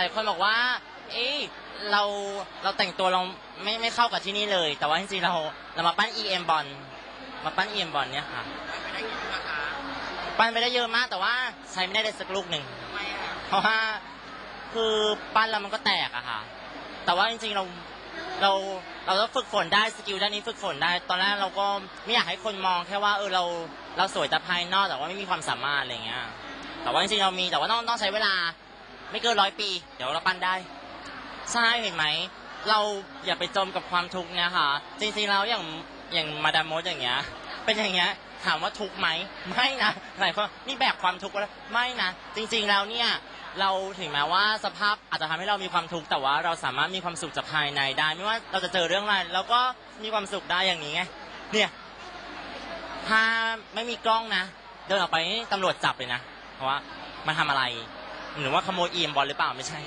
ลายคนบอกว่า เอ้ยเราเราแต่งตัวเราไม่ไม่เข้ากับที่นี่เลย แต่ว่าจริงๆเราเรามาปั้น EM บอลมาปั้น EM บอลเนี่ยค่ะ ปั้นไปได้เยอะมากแต่ว่าใช้ไม่ได้เลยสักลูกหนึ่งเพราะว่าคือปั้นแล้วมันก็แตกอะค่ะ แต่ว่าจริงๆเราเราเราต้องฝึกฝนได้สกิลด้านนี้ฝึกฝนได้ ตอนแรกเราก็ไม่อยากให้คนมองแค่ว่าเออเราเราสวยแต่ภายนอกแต่ว่าไม่มีความสามารถอะไรเงี้ยแต่ว่าจริงๆเรามีแต่ว่าต้องต้องใช้เวลา ไม่เกินร้อยปี เดี๋ยวเราปั้นได้ ใช่เห็นไหม เราอย่าไปจมกับความทุกข์เนี่ยค่ะจริงๆแล้วอย่างอย่างมาดามมดอย่างเงี้ย เป็นอย่างเงี้ยถามว่าทุกข์ไหมไม่นะหลายคนนี่แบกความทุกข์แล้วไม่นะจริง ๆแล้วเนี่ยเราถึงแม้ว่าสภาพอาจจะทำให้เรามีความทุกข์แต่ว่าเราสามารถมีความสุขจากภายในได้ ไม่ว่าเราจะเจอเรื่องอะไรเราก็มีความสุขได้อย่างนี้ไงเนี่ยถ้าไม่มีกล้องนะ เดินออกไปตำรวจจับเลยนะ เพราะว่ามาทำอะไร หรือว่าขโมยเอีมบอลหรือเปล่าไม่ใช่